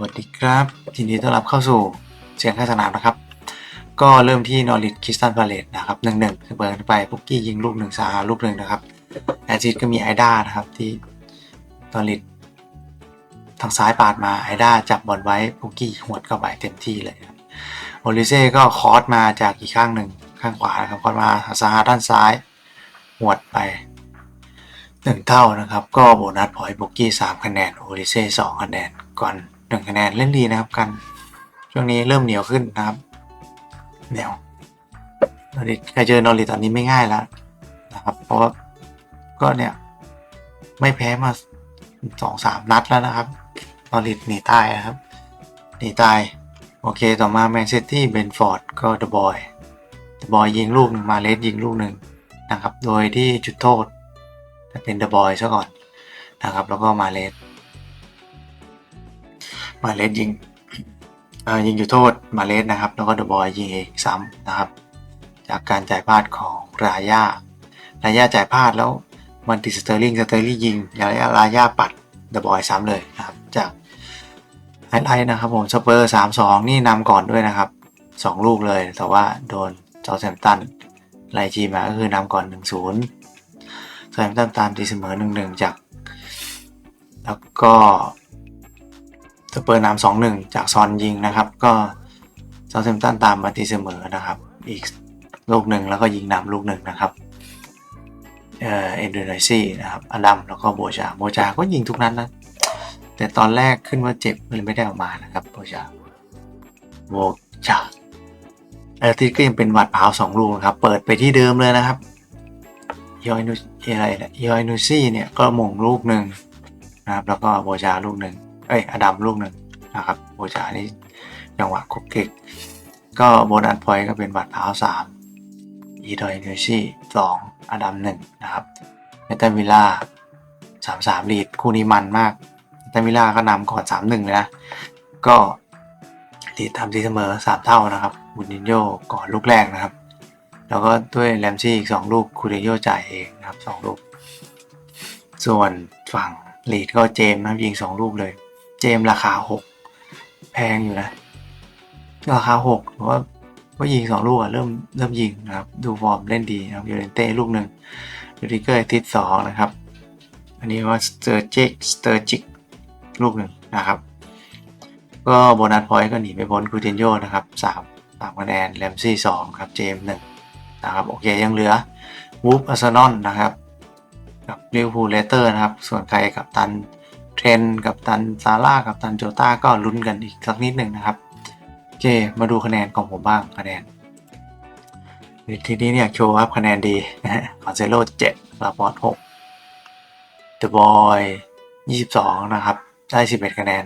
วัสดีครับยินดีต้อนรับเข้าสู่เสียงข้างสนามนะครับ ก็เริ่มที่นอริทคริสตันพาเลตนะครับหนึ่งหนึ่งเปิดไปปุกกี้ยิงลูกหนึ่งซาฮาลูกหนึ่งนะครับแอซิดก็มีไอด้านะครับที่นอริททางซ้ายปาดมาไอด้าจับบอลไว้ปุกกี้หวดเข้าไปเต็มที่เลยโอลิเซ่ก็คอร์สมาจากอีกข้างหนึ่งข้างขวานะครับคอร์สมาซาฮาด้านซ้ายหวดไปหนึ่งเท่านะครับ ก็โบนัสพอยต์บุกกี้สามคะแนน โอริเซ่สองคะแนนก่อน หนึ่งคะแนนเล่นดีนะครับกัน ช่วงนี้เริ่มเหนียวขึ้นนะครับเหนียวนอริใครเจอนอริตอนนี้ไม่ง่ายแล้วนะครับ เพราะว่าก็เนี่ย ไม่แพ้มาสองสามนัดแล้วนะครับนอริหนีตายนะครับหนีตาย โอเคต่อมาแมนเชสเตอร์เบนฟอร์ดก็เดอะบอยเดอะบอยยิงลูกหนึ่งมาเลสยิงลูกหนึ่งนะครับ โดยที่จุดโทษเป็นเดอะบอยซะก่อนนะครับ แล้วก็มาเลส มาเลสยิงเอ่อยิงจุดโทษมาเลสนะครับ แล้วก็เดอะบอยยิงเองซ้ำนะครับ จากการจ่ายพลาดของรายารายาจ่ายพลาดแล้วมันติดสเตอร์ลิงสเตอร์ลิงยิงรายารายาปัดเดอะบอยซ้ำเลยนะครับ จากไฮไลท์นะครับผมสเปอร์สามสองนี่นำก่อนด้วยนะครับสองลูกเลย แต่ว่าโดนจอร์แซมตันไล่จีมาก็คือนำก่อนหนึ่งศูนย์แซมตันตามตีเสมอหนึ่งหนึ่งจาก แล้วก็ สเปอร์นำสองหนึ่งจากซอนยิงนะครับ ก็ซอนเซมตันตามมาตีเสมอนะครับ อีกลูกหนึ่งแล้วก็ยิงนำลูกหนึ่งนะครับเอ่อเอ็นดูไนซี่นะครับอดัมแล้วก็โบจาโบจาก็ยิงทุกนัดนนะแต่ตอนแรกขึ้นว่าเจ็บเลยไม่ได้ออกมานะครับโบจาโบจาอาทิตย์ก็ยังเป็นหวัดเผาสองลูกนะครับ เปิดไปที่เดิมเลยนะครับยอยนูอะไรนะยอยนูซี่เนี่ยก็ม่งลูกหนึ่งนะครับ แล้วก็โบจาลูกหนึ่ง เอ้ยอดัมลูกหนึ่งนะครับโบจานี่จังหวะคุกเก็กก็โบนัสพอยต์ก็เป็นบัตรเท้าสามอีดอยนูซี่สองอดัมหนึ่งนะครับเมตันวิลล่าสามสามลีดคู่นี้มันมากเมตันวิลล่าก็นำก่อนสามหนึ่งเลยนะ ก็ลีดทำทีเสมอสามเท่านะครับบุนินโยก่อนลูกแรกนะครับ แล้วก็ด้วยแรมซี่อีก2ลูกคูเรโยจ่ายเองนะครับ2ลูก ส่วนฝั่งลีดก็เจมส์นะครับยิง2ลูกเลย เจมราคา6แพงอยู่นะ ราคา6เพราะว่าว่ายิง2ลูกอะเริ่มเริ่มยิงนะครับ ดูฟอร์มเล่นดีนะครับยูเรนเต้ลูกหนึ่งยูริเกอร์ทิศสองนะครับ อันนี้ว่าสเตอร์จิกสเตอร์จิกลูกหนึ่งนะครับ ก็โบนัสพอยต์ก็หนีไม่พ้นคูตินโยนะครับ3 3คะแนนแรมซี่2ครับเจมส์1นะครับโอเคยังเหลือวูฟอาร์เซนอลนะครับกับลิเวอร์พูลเลสเตอร์นะครับ ส่วนใครกับตัน เทรนกับตันซาร่ากับตันโจต้าก็ลุ้นกันอีกสักนิดหนึ่งนะครับโอเคมาดูคะแนนของผมบ้างคะแนนทีนี้เนี่ยโชว์ครับคะแนนดีนะฮะคอนเซโล7ลาปอร์ต6เดอะบอย22นะครับ ได้11คะแนน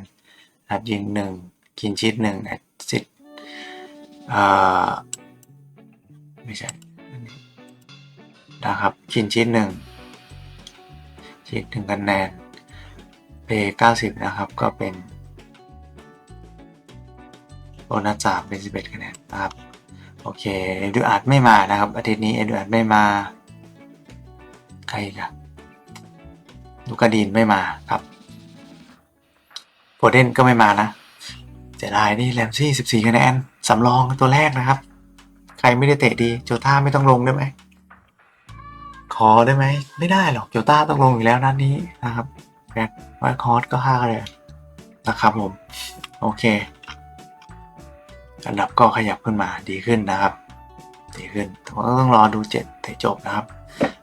ครับยิง1กินชิด1แอสซิสอ่าไม่ใช่นะครับชิ้นชิ้นหนึ่งชิ้นหนึ่งคะแนน เปเก้าสิบนะครับ ก็เป็นโบนัสสามเป็นสิบเอ็ดคะแนนนะครับ โอเค เอดูอาร์ไม่มานะครับ อาทิตย์นี้เอดูอาร์ไม่มา ใครกันลูกาดีนไม่มาครับโปรเดนก็ไม่มานะเสียดายนี่แรมซี่สิบสี่คะแนนสำรองตัวแรกนะครับ ใครไม่ได้เตะดีโจต้าไม่ต้องลงได้ไหมขอได้ไหม ไม่ได้หรอกโจต้าต้องลงอยู่แล้วนัดนี้นะครับ แบ็คไวคอร์สก็ห้าเลยนะครับผม โอเค อันดับก็ขยับขึ้นมาดีขึ้นนะครับ ดีขึ้นแต่ว่าต้องรอดูเจ็ดเตะจบนะครับ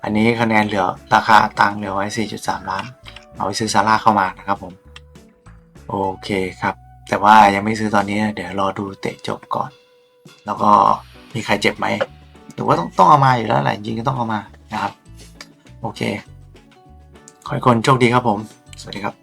อันนี้คะแนนเหลือราคาตังเหลือไว้ 4.3 ล้าน เอาไปซื้อซาร่าเข้ามานะครับผม โอเคครับ แต่ว่ายังไม่ซื้อตอนนี้นะเดี๋ยวรอดูเตะจบก่อน แล้วก็มีใครเจ็บไหมหรือว่าต้องต้องเอามาอยู่แล้วแหละจริงก็ต้องเอามานะครับ โอเคขอให้คนโชคดีครับผม สวัสดีครับ